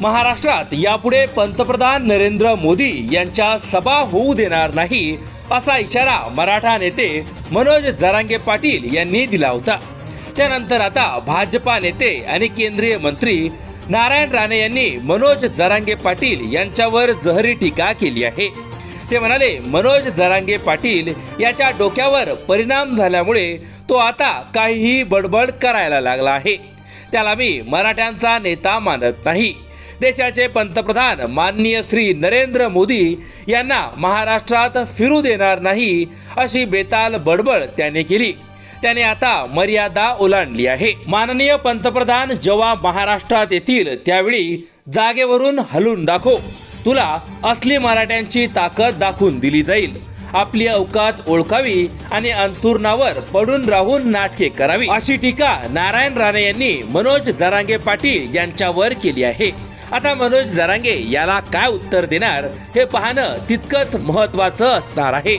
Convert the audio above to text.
महाराष्ट्रात यापुढे पंतप्रधान नरेंद्र मोदी यांच्या सभा होऊ देणार नाही असा इशारा मराठा नेते मनोज जरांगे पाटील यांनी दिला होता. त्यानंतर आता भाजपा नेते आणि केंद्रीय मंत्री नारायण राणे यांनी मनोज जरांगे पाटील यांच्यावर जहरी टीका केली आहे. ते म्हणाले मनोज जरांगे पाटील याच्या डोक्यावर परिणाम झाल्यामुळे तो आता काहीही बडबड करायला लागला आहे. त्याला मी मराठ्यांचा नेता मानत नाही. देशाचे पंतप्रधान माननीय श्री नरेंद्र मोदी यांना महाराष्ट्रात फिरू देणार नाही अशी बेताल बडबड त्याने केली. त्याने आता मर्यादा ओलांडली आहे. माननीय पंतप्रधान जेव्हा महाराष्ट्रात येतील त्यावेळी जागेवरून हलून दाखव. तुला असली मराठ्यांची ताकद दाखवून दिली जाईल. आपली अवकात ओळखावी आणि अंथुरणावर पडून राहून नाटके करावी. अशी टीका नारायण राणे यांनी मनोज जरांगे पाटील यांच्यावर केली आहे. आता मनोज जरांगे याला काय उत्तर देणार हे पाहणं तितकंच महत्वाचं असणार आहे.